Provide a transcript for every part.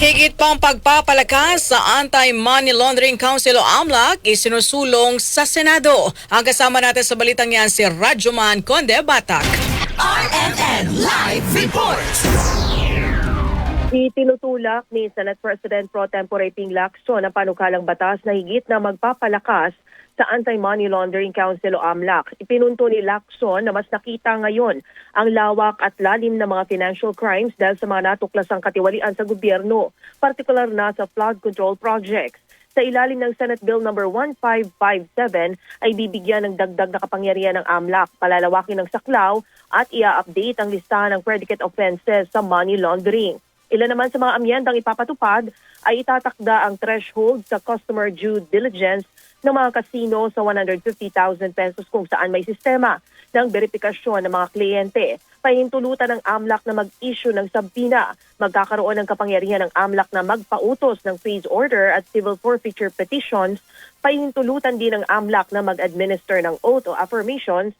Higit pang pagpapalakas sa Anti-Money Laundering Council o AMLAC isinusulong sa Senado. Ang kasama natin sa balitang yan si Radyoman Conde Batak. RMN Live Report. Itinutulak ni Senate President Pro Tempore Ping Lacson ang panukalang batas na higit na magpapalakas sa Anti-Money Laundering Council o AMLAC. Ipinunto ni Lacson na mas nakita ngayon ang lawak at lalim ng mga financial crimes dahil sa mga natuklasang katiwalian sa gobyerno, partikular na sa flood control projects. Sa ilalim ng Senate Bill number 1557 ay bibigyan ng dagdag na kapangyarihan ng AMLAC, palalawakin ng saklaw at ia-update ang listahan ng predicate offenses sa money laundering. Ilan naman sa mga amyendang ipapatupad ay itatakda ang threshold sa customer due diligence ng mga kasino sa 150,000 pesos kung saan may sistema ng verifikasyon ng mga kliyente. Pahintulutan ng AMLAC na mag-issue ng sabina. Magkakaroon ng kapangyarihan ng AMLAC na magpautos ng freeze order at civil forfeiture petitions. Pahintulutan din ng AMLAC na mag-administer ng oath o affirmations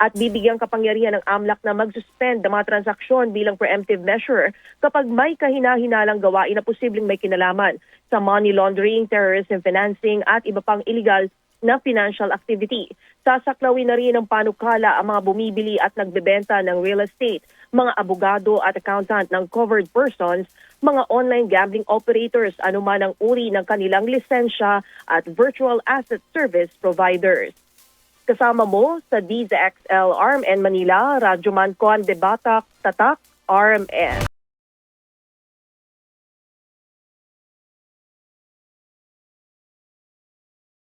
at bibigyang kapangyarihan ng AMLAC na mag-suspend ng mga transaksyon bilang preemptive measure kapag may kahina-hinalang gawain na posibleng may kinalaman sa money laundering, terrorism financing at iba pang illegal na financial activity. Sasaklawin na rin ng panukala ang mga bumibili at nagbebenta ng real estate, mga abogado at accountant ng covered persons, mga online gambling operators anuman ang uri ng kanilang lisensya at virtual asset service providers. Kasama mo sa DZXL RMN Manila, Radyoman Juan de Batak, Tatak, RMN.